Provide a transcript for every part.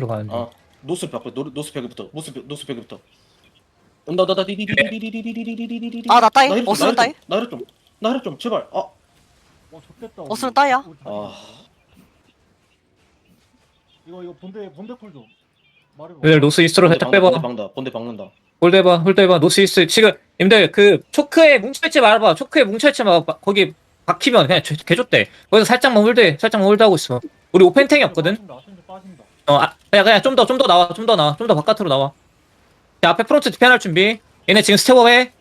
들어가는데. 아 노스 벽 노 노스 벽부터 노스 벽 노스 벽부터 온다 온다 디디디디디디디디디디디디디디 아, 나 따위? 좀, 어스는 나 따위? 힐 좀, 나힐 좀, 나좀 제발 아와 좋겠다. 어스는 따위야? 아. 이거 이거 본대 본대 콜도 말해봐. 얘들 노스 이스트로 살짝 본대 빼봐. 박는다 본대 박는다 홀드 해봐, 홀드 해봐. 노스 이스트. 지금, 님들 그, 초크에 뭉쳐있지 말아봐. 초크에 뭉쳐있지 마. 봐. 거기 박히면 그냥 개- 개줬대. 거기서 살짝만 홀드해. 살짝만 홀드하고 있어. 우리 오펜탱이 없거든? 빠진다. 빠진다. 어, 아, 그냥, 그냥 좀 더, 좀 더 나와. 좀 더 나와. 좀 더 바깥으로 나와. 자, 앞에 프론트 디펜할 준비. 얘네 지금 스텝업 해.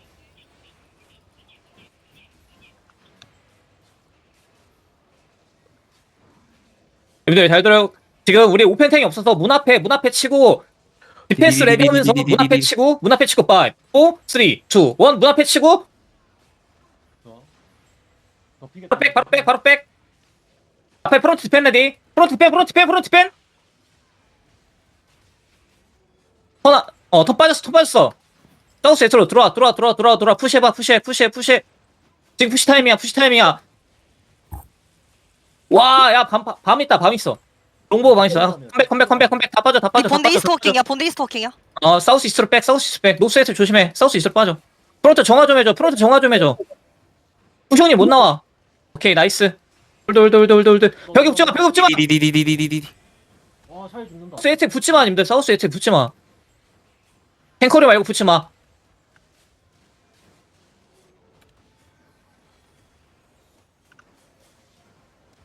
여러분들 잘 들어요. 지금 우리 오펜탱이 없어서 문 앞에, 문 앞에 치고, 디펜스 레디 하면서 문 앞에 치고, 문 앞에 치고, 5, 4, 3, 2, 1, 문 앞에 치고. 바로 백, 바로 백, 바로 백. 앞에 프론트 디펜 레디. 프론트 디펜, 프론트 디펜, 프론트 디 어, 터나 어터 빠졌어 터 빠졌어. 사우스 에트로 들어와 들어와 들어와 들어와 들어와. 푸시해봐 푸시해 푸시해 푸시해. 지금 푸시 타임이야 푸시 타임이야. 와야밤밤 있다 밤 있어. 롱보 밤 있어. 컴백 컴백 컴백 컴백. 다 빠져 다 빠져 본데 이스토킹이야 본데 이스토킹이야. 어 사우스 이스트로 백 사우스 이스트 백. 노스 에트 조심해. 사우스 이스트로 빠져. 프론트 정화 좀 해줘 프론트 정화 좀 해줘. 후션이 못 나와. 오케이 나이스. 홀드 홀드 홀드 홀드 홀드. 벽에 붙지마 벽에 붙지마. 와 사이 죽는다 사우스 에트 붙지마 님들 사우스 에트 붙지마. 탱커리 말고 붙지 마.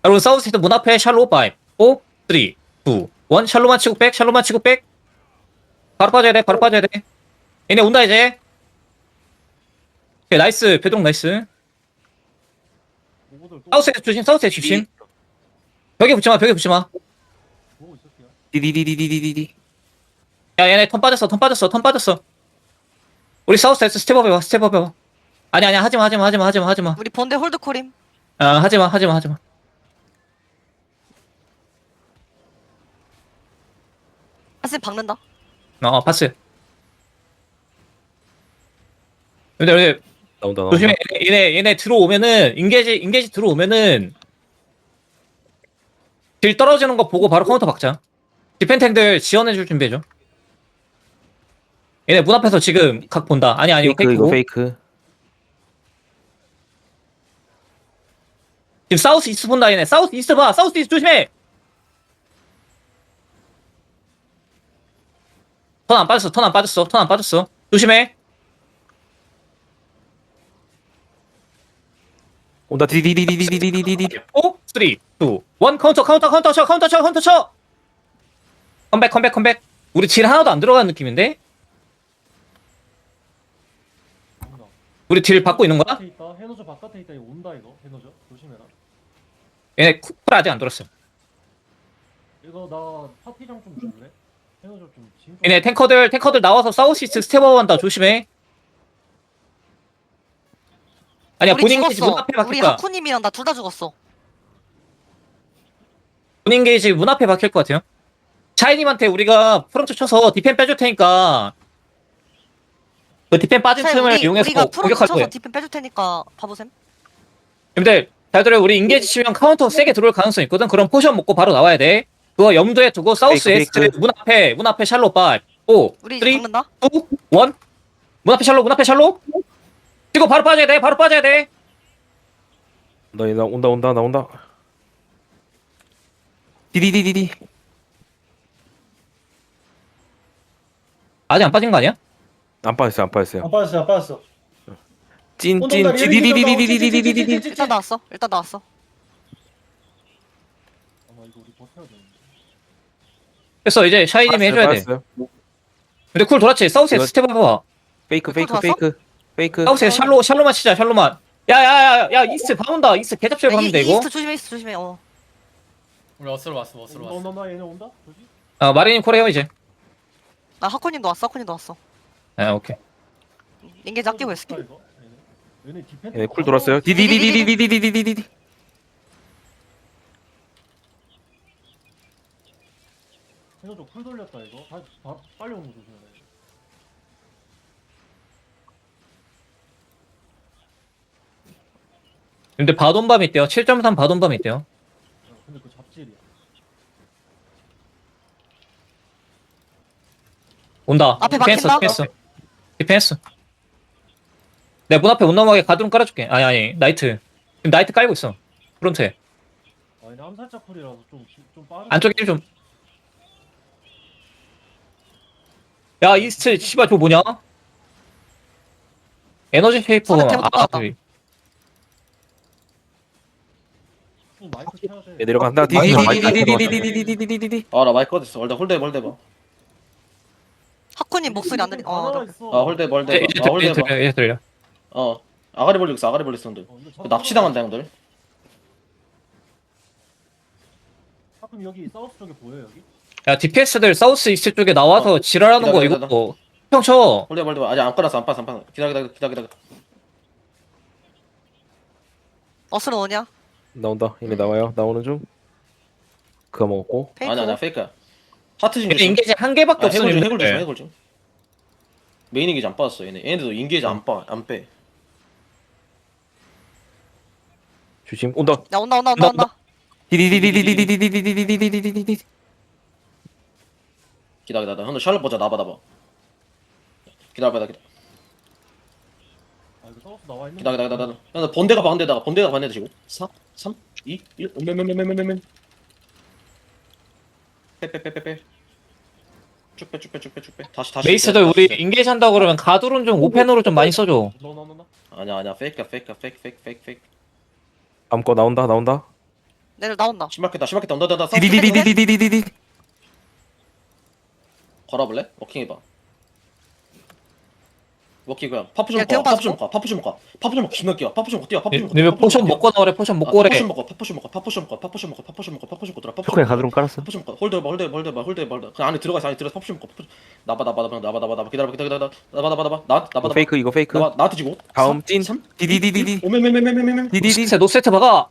여러분, 사우스 에트 문 앞에 샬로 5, 4, 3, 2, 1. 샬로만 치고 백, 샬로만 치고 백. 바로 빠져야 돼, 바로 빠져야 돼. 얘네 온다, 이제. 오케이, 나이스. 배동 나이스. 사우스 에트 조심, 사우스 에트 조심. 벽에 붙지 마, 벽에 붙지 마. 디디디디디디디. 야 얘네 턴 빠졌어 턴 빠졌어 턴 빠졌어. 우리 사우스 에스 스텝업 해봐 스텝업 해봐. 아니 아니 하지마 하지마 하지마 하지마 하지마. 우리 본대 홀드 콜임. 아 하지마 하지마 하지마. 한쌤 박는다. 어 파스 근데 우리 나온다 나온다. 조심해. 얘네, 얘네 얘네 들어오면은 인게지 인게지 들어오면은 딜 떨어지는 거 보고 바로 카운터 박자. 디펜탱들 지원해줄 준비해줘 얘네 문 앞에서 지금 각 본다. 아니 아니 이거 페이크 이거 페이크고. 페이크. 지금 사우스 이스트 본다 얘네. 사우스 이스트 봐. 사우스 이스트 조심해! 턴 안 빠졌어 턴 안 빠졌어 턴 안 빠졌어. 조심해. 온다. 디디디디디디디디디. 5 3 2 1 카운터 카운터 카운터 쳐 카운터 쳐 카운터 쳐! 컴백 컴백 컴백. 우리 딜 하나도 안 들어가는 느낌인데 온다. 우리 딜 받고 있는 거야? 바깥에 있다. 해노저 바깥에 있다. 이거 온다 이거. 해노저 조심해라. 얘네 쿨 아직 안 들었어 이거 나 파티장 좀 줄래? 해노저 좀 좀. 얘네 탱커들 탱커들 나와서 사우스 이스트 스텝업 한다 조심해 아니야 우리 본인 게이지 문 죽었어. 앞에 박힐 우리 거야 하쿠님이랑 나 둘 다 죽었어. 본인 게이지 문 앞에 박힐 것 같아요. 차이님한테 우리가 프론트 쳐서 디펜 빼줄 테니까 그 디펜 빠진 쌤, 틈을 우리, 이용해서 우리가 프로 공격할 거예요. 디펜 빼줄 테니까 봐보셈. 근데 잘 들어요. 우리 인게이지 치면 카운터 세게 들어올 가능성 있거든. 그럼 포션 먹고 바로 나와야 돼. 그거 염두에 두고 사우스 페이크, 에스트 페이크. 문 앞에 문 앞에 샬로 5 5 우리 3 2 1 박는다. 문 앞에 샬로 문 앞에 샬로 이거 바로 빠져야 돼. 바로 빠져야 돼. 나 나 온다 온다 나 온다. 디디디디디. 아직 안 빠진 거 아니야? 안 빠졌어요 안 빠졌어요. 안 빠졌어. 안 빠졌어. 찐찐 디디디디디디디디디. 일단 나왔어. 일단 나왔어. 아마 이거 우리 버텨야 되는데. 됐어. 이제 샤이님이 해줘야 돼. 근데 쿨 돌았지. 사우스 에스트 스텝 해봐. 페이크 페이크? 페이크 페이크. 사우스 에스트 샬로 샬로만 치자. 샬로만. 야야야야 야, 이스트 봐온다. 이스트 개잡질 야, 이, 이 이거. 이스트 조심해. 이스트 조심해. 어. 우리 어스로 왔어 어스로 왔어 온다 얘네 온다. 조지. 아 마리님 콜 해요 이제. 나 하쿠님도 왔어. 하쿠님도 왔어. 아 오케이. 인게지 아끼고 있을게. 예, 쿨 돌았어요. 디디디디디디디디디디. 해노저 쿨 돌렸다 이거. 다, 다 빨리 오는 거 조심해라. 이거. 근데 바돈밤 있대요. 7.3 바돈밤 있대요. 어, 근데 그 잡질이야. 온다. 앞에 막힌다? 디펜스. 디펜스. 내가 문 앞에 못 넘어가게 가드론 깔아줄게. 아니, 아니, 나이트. 지금 나이트 깔고 있어. 프론트에. 아 얘네 암살자 쿨이라서 좀좀 빠르. 안쪽에 좀. 야, 이스트, 씨발, 저거 뭐냐? 에너지 쉐이퍼. 선택 잘못 아, 나왔다. 좀 마이크 켜야 돼. 얘 내려간다. 디디디디디디디디디디디디디디. 아나 마이크 어딨어 홀대 홀대 홀대 봐. 하 코님 목소리 안 들리. 어, 아, 나- 아 홀대 이제 봐. 아 홀대 들려, 봐. 이제 들려. 어 아가리 벌리고 있어 아가리 벌리고 있어 형들. 어, 이거 저- 납치당한다 형들. 하품 여기 사우스 쪽에 보여 여기? 야, DPS들 사우스 이스트 쪽에 나와서 어. 지랄하는 거 기다려, 이거. 어, 형 쳐. 홀대 봐. 아직 안 깔았어 안 깔았어 안. 기다려 기다려 기다려 기다려. 어스로 오냐? 나온다. 얘네 나와요. 나오는 중. 그거 먹었고. 페이크. 아니 아니야 페이크야. 하트 조심. 인게이지 한 개밖에 아, 해골 좀 없으면 해골 좀 해골 좀. 메인 인게이지 안 빠졌어 얘네. 얘네도 인게이지 안빠안 빼. 조심. 온다. 야 온다 온다 온다 온다. 디디디디디디디디디디디디디디디. 기다려 기다려. 형들 샬롯 보자 나봐 나봐. 기다려봐. 아 이거 나와 있는. 기다려 기다려 기다려. 형들 본대가 반대다가 본대가 반대 드시고. 4 3 2 1 맨맨맨맨맨맨. 빼빼빼빼빼. 쭉 빼 쭉 빼 쭉 빼 쭉 빼. 다시 다시. 메이스들 다시, 우리 다시. 인게이지 한다 그러면 가드론 좀 오펜으로 좀 많이 써줘. 너너너너. 아니야 아니야 페이크야 페이크야 페이크 페이크 페이크 페이크. 다음 거 나온다. 나온다. 내들 나온다. 심각했다 심각했다. 온다 온다 온다. 디디디디디디디디디디. 걸어볼래? 워킹 해봐. 워킹 그냥 파프 좀 야, 먹어. 대형 파프 좀? 먹어. 파프 좀 먹어. 파프 좀 먹어. 기면 뛰어. 파프 좀 먹어. 뛰어. 파프 좀 먹어. 파프 좀 포션. 먹고 나오래 포션 아, 먹고 오래. 파포션 먹어, 파포션 먹어, 파포션 먹어, 파포션 먹어, 파포션 먹어, 파포션 먹어, 파포션 초코에. 가드론 깔았어. 파포션 먹어, 홀드 봐, 홀드 봐, 홀드 봐, 홀드 봐. 그 안에 들어가서 안에 들어가서 파포션 먹어, 파포션. 나봐, 나봐, 나봐, 나봐, 나봐, 나봐, 기다려, 기다려, 기다려, 나봐, 나봐, 나봐, 나, 나봐, 나봐, 페이크 이거 페이크. 나봐, 나한테 지고. 다음 찐. 디디디디디. 오메메메메메메. 디디디. 노세트 노세트 박아.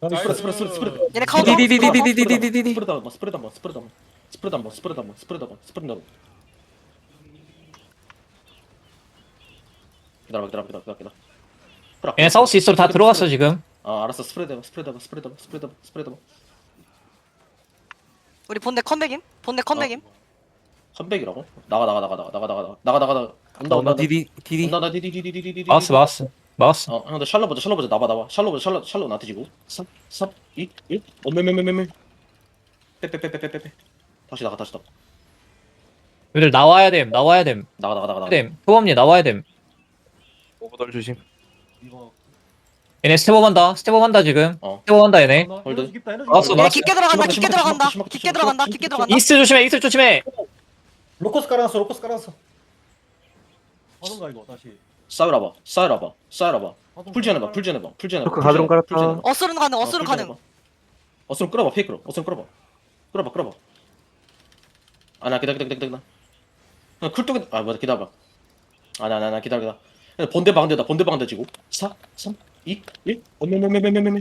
스프레드, 스프레드, 스프레드, 스프레드. 얘네 카운터. 디디디디디디디디디디. 스프레드 한번, 스프레드 한번, 스프레드 한번, 스프레드 한번, 스프레드 한번, 스프레드 한번, 스프레드 한번. 기다려, 기다려, 기다려, 기다려, 기다려. 스프레드. 얘네 사우스 이스트로 다 들어갔어 지금. 아, 알았어, 스프레드 해봐, 스프레드 해봐, 스프레드 해봐, 스프레드 해봐, 스프레드 해봐. 우리 본대 컴백임? 본대 컴백임? 컴백이라고? 나가 나가 나가 나가 나가 나가 나가 나가 나가 온다 온다. 온다 디디 디디. 온다 나 디디디디디디디 막았어 막았어 막았어. 어 형들 샬롯 보자 샬롯 보자 나봐 나봐 샬롯 보자 샬롯 샬롯 나한테 지고 3 3 2 1 어메메메메메 빼빼빼빼빼빼 다시 나가 다시 나가 얘들 나와야 됨 나와야 됨. 나가 나가 나가 나가 됨. 소범님 나와야 됨. 오버돌 조심. 이거. 얘네 스텝업 한다. 스텝업 한다 지금. 어. 스텝업 한다 얘네. 나 홀드. 에너지 깊다, 에너지 나왔어, 깊다. 깊게 들어간다. 깊게 들어간다. 깊게 들어간다. 깊게. 들어간다. 이스트 조심해 이스트 조심해. 로커스 깔아놨어 로커스 깔아놨어 하던가 이거 다시. 싸우라봐 싸우라봐 싸우라봐 하던가. 풀지해봐 풀지해봐 풀지해봐 조금 가드론 깔았다. 어스로는 가능. 어스로 가능. 어스로 끌어봐 페이크로 어스로 끌어봐 끌어봐 끌어봐 아나 기다려 기다려 기다려 기다려 쿨뚝 아 뭐야 기다려봐 아나 나나 기다려 기다려 본대 방대다 본대 방대 지고 4 3 2 1 어메메메메메메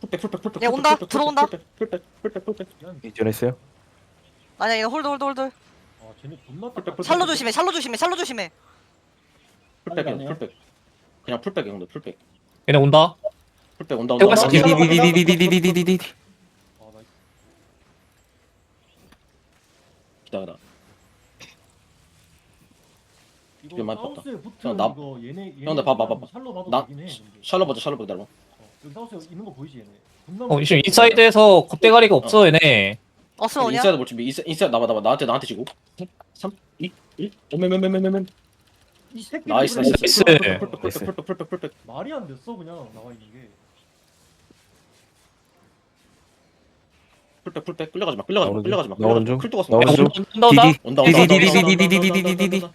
풀백 풀백 풀백 얘 온다, 들어온다. 풀백 풀백 풀백 풀백 이전했어요. 아니야 얘네 홀드 홀드 홀드. 아 쟤네 존나. 풀백. 샬로 조심해. 샬로 조심해. 샬로 조심해. 풀백 아니야. 풀백 그냥 풀백 형들 풀백 얘네 온다. 풀백 온다 온다 해봤어. 온다. 디디디디디디디디디디디. 아, 나 기다려 이거 많이 봤다. 사우스에 붙은 형, 나- 이거 얘네 얘네 형들 봐봐, 봐봐. 샬로 봐도 나 되긴 해. 근데. 샬롯 보자 샬롯 보자 기다려봐 어, 여기 사우스에 있는 거 보이지 얘네. 어 지금. 인사이드에서 겁대가리가 없어 얘네. 어스로 오냐? 인사이드 볼 준비 인사이드 인사이드 나봐 나봐 나한테 나한테 지고 3 2 1 오메메메메메메 이 새끼 나이스 그래. 나이스 나이스. 풀백 풀백 풀백 풀백 풀백 말이 안 됐어 그냥 나와 있는 게. 풀백 풀백 끌려가지 마 끌려가지 마 나오는 끌려가지 마 중, 나오는 중, 풀 나오는 야, 중. 온다 온다. 디디. 온다 온다 온다 디디디디디디디디디디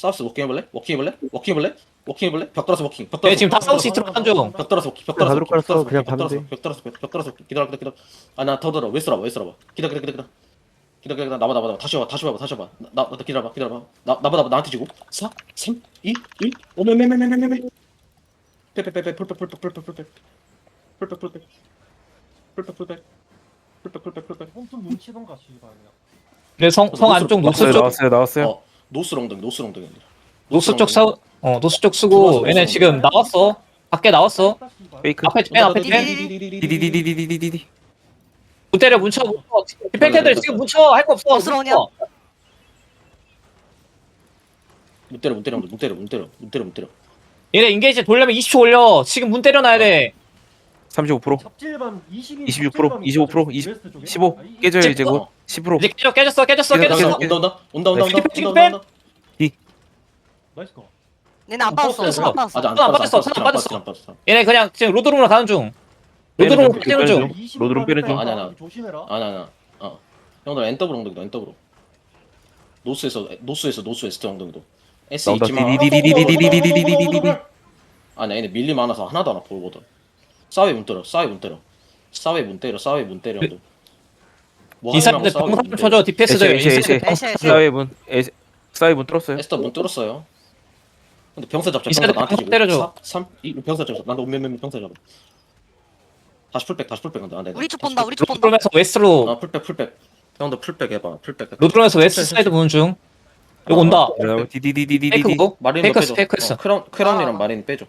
디. 사우스 워킹 해볼래? 워킹 해볼래? 워킹 해볼래? 워킹 해볼래? 벽 돌아서 워킹 벽 돌아서 얘네 지금 다. 사우스 이스트로 한 중. 벽 돌아서 워킹 벽 돌아서 가드로 워킹, 벽 돌아서 깔았어. 그냥 벽 돌아서 봤는데. 벽 돌아서 벽 돌아서 워킹. 기다려 기다려 기다려 아나 더 들어 웨스트로 와봐 웨스트로 와봐 기다려 기다려 기다려 기다려 기다려 나봐 나봐 나봐 다시 와봐 다시 와봐 다시 와봐 나, 나 기다려봐 기다려봐 나 나봐 나봐 나한테 지고 4 3 2 1 오메메메메메메 빼빼빼빼 풀백 풀백 풀백 풀백 풀백 풀백 풀백 풀백 풀백 풀백 풀백 홈튼 뭉치던가 씨발 그냥. 얘네 성 성 안쪽 노스 나왔어요. 쪽 나왔어요. 나왔어요. 어 노스 롱덩이 노스 롱덩이 아니라 노스 쪽 서, 어 노스 쪽 쓰고 얘네 지금 나왔어 밖에 나왔어 페이크 그 앞에 맨 앞에 맨. 디디디디디디디디 문 때려 뭉쳐 디펜트들 지금 뭉쳐 할 거 없어. 어스러우냐? 못 때려 못 때려 못 때려 못 때려 못 때려 얘네 인게이지 돌려면 20초 올려. 지금 문 때려놔야 돼. 35% 첩질밤 20인 26%, 25%, 15 깨져요 이제 곧 10% 이제 깨져, 깨졌어 깨졌어 깨졌어 온다 온다 온다 온다 네, 온다 온다 온다 온다. 나이스 거 얘는 안 빠졌어. 빠졌어. 안 빠졌어. 아직 안 안 빠졌어, 빠졌어 안 빠졌어. 안 빠졌어 얘네 그냥 지금 로드룸으로 가는 중. 로드룸으로 빼는 빼는 빼는 중. 로드룸 빼는 중. 아니, 아니, 아니. 조심해라. 아니 아니 어. 형들 NW 엉덩이도 NW 노스에서 노스에서 노스 에스트 엉덩이도. S 나온다. 있지만 디디디디디디디디디디디 아니 얘네 밀리 많아서 하나도 안 아파 볼거든 싸웨이 그 뭐 문 때려 싸웨이 문 때려 싸웨이 문 때려 싸웨이 문 때려 이사람들 방금 쳐줘. 디패스 저 싸워 문 싸워 문 뚫었어요? 에스터 문 뚫었어요. 근데 병사 잡자. 병사 나한테 지고 때려줘. 삼 이- 병사 잡자. 나도 몇몇몇 병사 잡아. 다시 풀백 다시 풀백 안돼 안돼 아, 네, 네. 우리 쪽 본다 우리 쪽 본다. 로드론에서 웨스트로. 아 풀백 풀백. 형도 풀백 해봐. 풀백 로드론에서 웨스트 사이드 보는 중. 이거 아, 온다. 디디디디디디. 페이크 페이크 했어 크라운이랑 마린 빼줘. 어,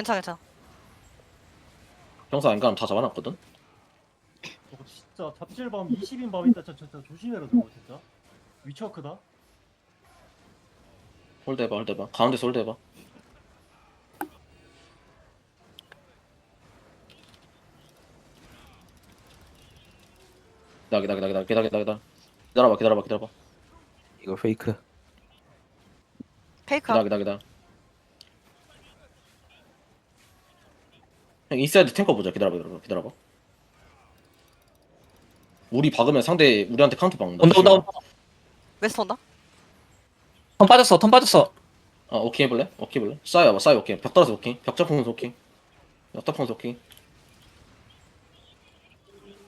괜찮아 괜찮아. 병사 안 가면 다 잡아놨거든? 저거 진짜 잡질밤 20인 밤 있다. 진짜, 진짜 조심해라 저거 진짜. 위치가 크다. 홀드 해봐 홀드 해봐. 가운데서 홀드 해봐. 기다려 기다려 기다려 기다려 기다려 기다려. 기다려봐 기다려봐 기다려봐. 이거 페이크. 페이크야? 기다려 기다려 기다려 형 인사이드 탱커 보자. 기다려봐 기다려봐 기다려봐. 우리 박으면 상대 우리한테 카운터 박는다. 온다 온다 온다. 웨스트 온다? 턴 빠졌어 턴 빠졌어. 아 오케이 해볼래? 오케이 해볼래? 싸워봐 싸워 오케이. 벽 따라서 오케이. 벽 잡으면서 오케이. 벽 잡으면서 오케이.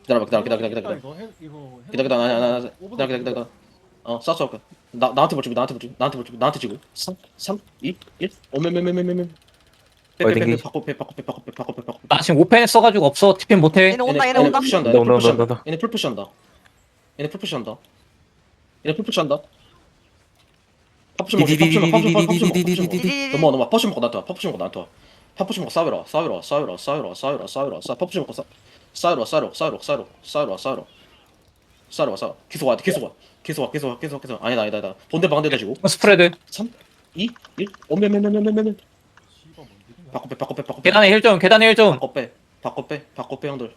기다려봐 기다려 기다려 기다려 기다려 이거 해, 이거 기다려 기다려 아니 아니 기다려 기다려 기다려 어 싸워 싸워 나 나한테 볼 준비 나한테 볼 준비 나한테 볼 준비 나한테 지고. 3 3 2 1 어메메메메메메 어디든지. 바꿔 빼 바꿔 빼 바꿔 빼 바꿔 빼 바꿔. 빼 나 지금 오펜 써가지고 없어. 티펜 못해. 얘네 온다 얘네 온다. 푸시한다. 얘네 온다, 풀푸시한다. 온다. 얘네 풀푸시한다. 얘네 풀푸시한다. 얘네 풀푸시한다. 파푸시 먹어 파푸시 먹어 파푸시 먹어 파푸시 먹어 파푸시 먹어. 디디디디 넘어 넘어 퍼시 먹고 나한테 와 퍼시 먹고 나한테 와 퍼시 먹고 싸우라 싸우라 싸우라 싸우라 싸우라 싸우라 싸 퍼시 먹고 싸 싸우라 싸우라 싸우라 싸우라 싸우라 싸우라 싸우라 싸우 계속 와 계속 와 계속 와 계속 와 계속 와 계속 와 아니다 아니다 아니다 본대 방대다 지고 스프레드 3 2 1 오메메메메메메 바꿔 빼 바꿔 빼 바꿔 빼 계단에 힐좀 계단에 힐좀 바꿔 빼 바꿔 빼 바꿔 빼 형들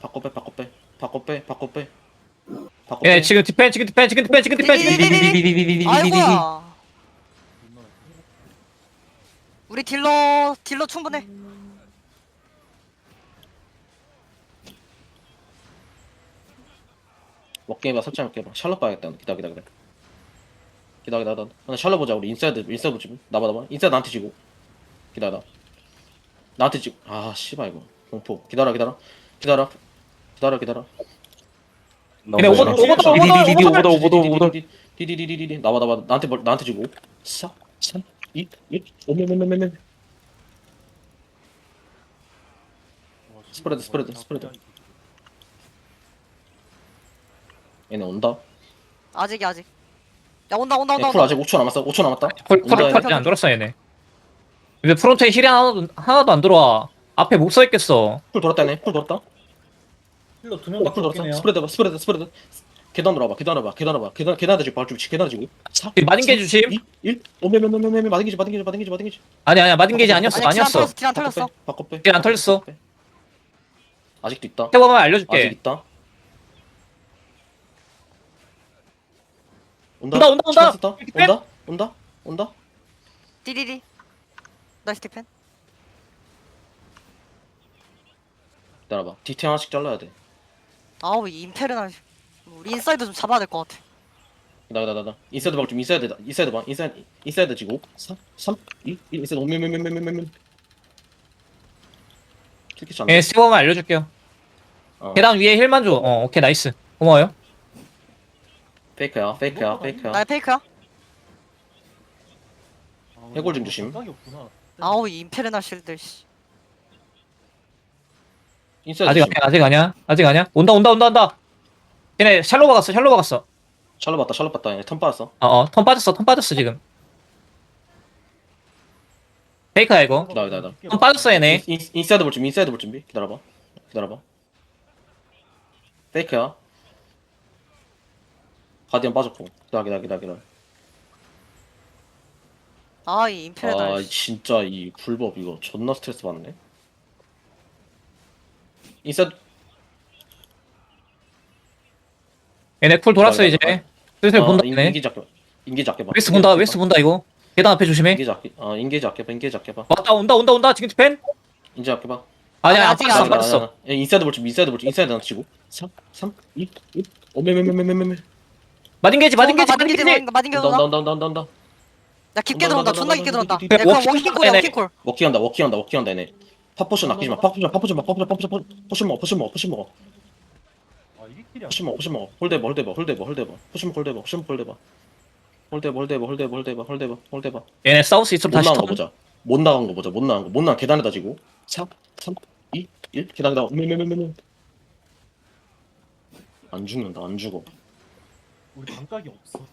바꿔 빼 바꿔 빼 바꿔 빼 바꿔 빼 바꿔 빼 지금 디펜 지금 디펜 지금 디펜 지금 디펜 지금 디펜 디디디디디 아이고야 우리 딜러 딜러 충분해 먹게 해봐 살짝 먹게 해봐 샬럿 봐야겠다 기다 기다 기다 기다 기다 기다 나 샬럿 보자 우리 인사이드 인사이드 보지 나봐 나봐 인사이드 나한테 지고 기다려 나한테 지고 아 씨발 이거 공포 기다려 기다려 기다려 기다려 기다려 얘네 오버 오버 오버 디디디디 오버돌 오버돌 오버돌. 디디디디디 나와 나와 나한테 뭘 나한테 지고 4 3 2 1 오메메메메메 와, 씨발, 스프레드, 스프레드, 와, 스프레드. 얘네 온다 아직이 아직 야 온다 온다 온다 온다 아직 5초 남았어 5초 남았다 콜 온다, 콜 얘네. 안 들었어 얘네 근데 프론트에 힐이 하나도 하나도 안 들어와. 앞에 못 서 있겠어. 풀 돌았다 얘네. 풀 돌았다. 힐러 두 어, 명밖에 풀 없긴 돌았어. 스프레드 봐. 스프레드 스프레드. 계단 으로 와봐. 계단 으로 와봐. 계단 으로 와봐. 계단 계단에 지고 발좀 계단에 지고. 4 맞은 게 주심. 2 1 오메메메메메 맞은 게지 맞은 게지 맞은 게지 맞은 게지. 아니 아니야. 맞은 게지 아니었어. 아니 아니었어. 털렸어 딜안 털렸어. 바꿔 빼. 딜안 털렸어. 바꿔 빼. 아직도 있다. 아직 알려줄게. 있다. 온다, 온다, 온다. 시간 썼다? 온다. 온다. 온다. 디디디 나이스 디펜. 기다려봐. 디테일 하나씩 잘라야 돼. 아우 이 임페르날 우리 인사이드 좀 잡아야 될 것 같아. 기다려 기다려 기다려 인사이드 방좀 인사이드 인사이드 방 인사이드 인사이드 지고 3 3 2 1 인사이드 오메메메메메메 킬키치 안예 돼. 스티브만 알려줄게요. 어. 계단 위에 힐만 줘 어 오케이 나이스. 고마워요. 페이크야 페이크야 페이크야. 나 페이크야? 아, 해골 좀 조심. 감각이 없구나. 아우 이 인페르날 실드 씨. 아직 아니야 아직 아니야? 아직 아니야? 온다 온다 온다 온다! 얘네 샬로 박았어 샬로 박았어. 샬롯 봤다 샬롯 봤다. 얘네 턴 빠졌어. 어 어 턴 빠졌어 턴 빠졌어 지금. 페이크야 이거. 나, 나, 나. 턴 빠졌어 얘네. 인, 인, 인사이드 볼 준비 인사이드 볼 준비. 기다려봐. 기다려봐. 페이크야. 가디언 빠졌고. 기다려 기다려 기다려 기다려 아이 인페르날. 아 진짜 이 불법 이거 존나 스트레스 받네. 인사이드 얘네 쿨 돌았어 이제. 슬슬 본다 인- 얘네. 인기지 아껴 인기지 아껴봐. 웨스트 본다 웨스트 본다 이거. 계단 앞에 조심해. 인기지 아껴 어 인기지 아껴봐 인기지 아껴봐. 왔다 온다 온다 온다. 지금 펜 인지 아껴봐. 아니야 안 아직 안 아니야, 아니야. 인사이드 볼 준비 인사이드 볼 준비 인사이드 하나 치고. 3 3 2 1 오메메메메메메 마딘게지 마딘게지 마딘게지 마딘게지. 온다 온다 온다 온다 야 깊게 온다, 들어온다. 온다, 존나 깊게 온다, 들어온다. 온다, 야 워킹 워킹콜이야. 워킹콜. 워킹한다 워킹한다 워킹한다 얘네 팝포션 아끼지 마 팝포션 팝포션 먹어 팝포션 팝포션 포션 먹어 포션 먹어 포션 먹어 아 이게 킬이야. 포션 먹어 포션 먹어 홀대봐 홀대봐 홀대봐 홀대봐 포션 먹어 홀대봐 포션 먹어 홀대봐 홀대봐 홀대봐 홀대봐 홀대봐 홀대봐 홀대봐 얘네 사우스 못 다시 나간 거 보자 못 나간 거 보자 못 나간 거못 나간 계단에다 지고 3 3 2 1 계단에다 안 죽는다 안 죽어 우리 감각이 없어.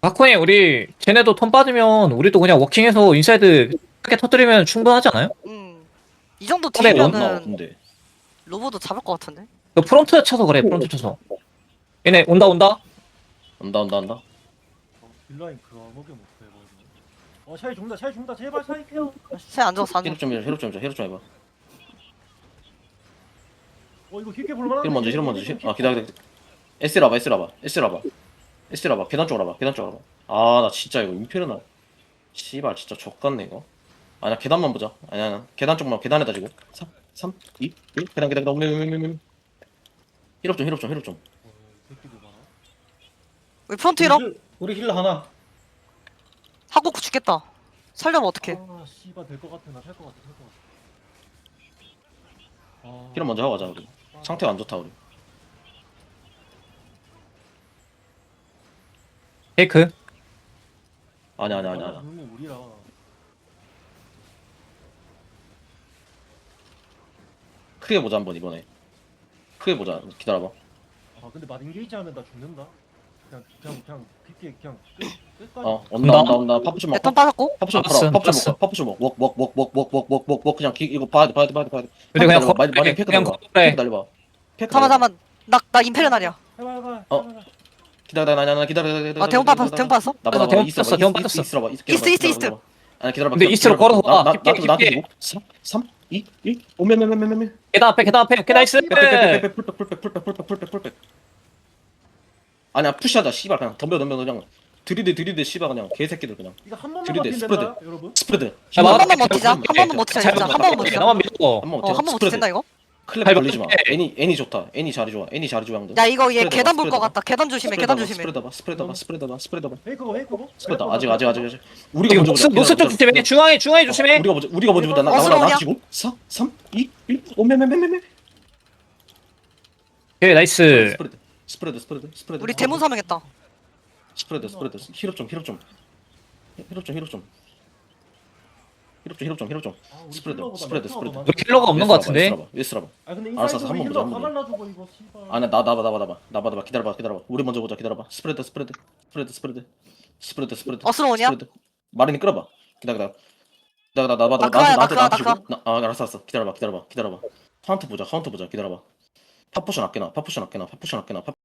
바코니 우리 쟤네도 턴 빠지면 우리도 그냥 워킹해서 인사이드 크게 터뜨리면 충분하지 않아요? 음. 이 정도 딜이면은 근데 로보도 잡을 것 같은데. 그 프론트 쳐서 그래 프론트 쳐서 얘네 온다 온다 안다 안다 어, 딜라인 그 아무게 못해 버리네. 어 샤이 죽는다 샤이 죽는다 제발 샤이 케어. 죽었어 안 힐업 죽었어. 좀 해줘 힐업 좀 해줘 힐업 좀 해봐 어 이거 깊게 볼만한. 힐업 먼저 힐업 먼저 힐- 아 기다려 기다려 S 라봐 S 라봐 S 라봐 S 라봐. 계단 쪽으로 와봐. 계단 쪽으로 와봐. 아 나 진짜 이거 임페르나. 씨발 진짜 족같네 이거. 아니야 계단만 보자. 아니야 아니야 계단 쪽만 계단에다 지고. 3 3 2 1 계단 계단 계단. 오메메메메 힐업 좀 힐업 좀 힐업 좀. 어, 새끼들 봐라. 우리 프론트 힐업? 우리 힐- 우리 힐러 하나. 하고 죽겠다. 살려면 어떡해? 아 씨발 될것 같아. 나 살 것 같아 살 것 같아. 아, 힐업 먼저 하고 가자 우리. 상태가 안 좋다 우리 아니야 아니야 죽는 우리라. 크게 보자 한번 이번에 크게 보자 기다려봐 아 근데 마딘 게이지 하면 나 죽는다. 그냥 그냥 그냥 깊게 그냥 끝 끝까지. 어 온다 온다 온다 파푸션 먹고 내턴 빠졌고. 파푸션 풀어 파푸션. 먹어 파푸션 먹어 웍웍웍웍웍웍웍웍 그냥 기, 이거 봐야 돼 봐야 돼 봐야 돼 봐야 돼 우리 그냥 날려봐. 많이- 많이 거래 팩 그냥 날려봐. 거래 팩 날려봐 팩 잠깐 날려봐. 잠깐. 나나 인페르날이야. 해봐 해봐. 어? 해봐, 해봐. 기다려 기다려 기다려 기다려 기다려 아 대원 빠졌어 대원 빠졌어. 나봐 나봐 대원 빠졌어, 이스트 빠졌어. 이스트 봐봐 이스트 이스트, 이스트, 기다려봐, 이스트. 기다려봐. 아니 기다려봐 근데 기다려봐, 이스트로 기다려봐. 걸어서 와. 나- 나- 깊게, 깊게. 주고 3 3 2 1 오메메메메메메 계단 앞에 계단 앞에 오케이 나이스 풀백 풀백 풀백 풀백 풀백 풀백 풀백 아니야 푸시하자 씨발 그냥 덤벼 덤벼 그냥 드리드 드리드 씨발 그냥 개새끼들 그냥 이거 한 번만 들이대, 버티면 스프레드. 된다 여러분. 스프레드 야, 한. 번만 버티자. 한 번만 버티자 진짜. 한 번만 버티자. 나만 믿어 한번 어한 번만 버틴다 이거. 클랩 발 걸리지 마. 버틸게. 애니 애니 좋다. 애니 자리 좋아. 애니 자리 좋아 형들 야 이거 얘 스프레드 계단 봐, 볼 것 스프레드 같다. 계단 조심해. 계단 조심해. 스프레드 봐 스프레드 봐 스프레드 봐 스프레드 봐. 헤이크고 헤이크고. 스프레드 아직 아직 아직 아직. 우리가 지금 먼저 노스 보자 노스 쪽 조심해 중앙에 중앙에 조심해. 우리가 먼저 우리가 먼저 보자 나 나와 나 오냐? 치고 4 3 2 1 오메메메메메 오케이 나이스. 스프레드 스프레드 스프레드 스프레드. 우리 대문 사명했다. 스프레드 스프레드. 힐업 좀 힐업 좀. 힐업 좀 힐업 좀 힐업 좀 힐업 좀 힐업 좀. 아, 우리 스프레드, 킬러보다 스프레드, 메타가 스프레드. 더 우리 킬러가 없는 것 같은데? 웨스라봐 아 근데 알았어, 인사이드 한번 보자, 힐러 다 한번 이거 씨발. 아나 나 나봐 나봐 나봐 나봐 나봐 기다려봐 기다려봐. 우리 먼저 보자 기다려봐. 스프레드 스프레드 스프레드 스프레드. 스프레드 스프레드. 어스로 오냐? 스프레드. 마린이 끌어봐. 기다려 기다려. 기다려 나봐 나 나한테 나한테 나 나한테 그거야, 주고. 나- 아 알았어 알았어. 기다려봐 기다려봐 기다려봐. 카운트 보자 카운트 보자 기다려봐. 파포션 아껴놔 파포션 아껴놔 파포션 아껴놔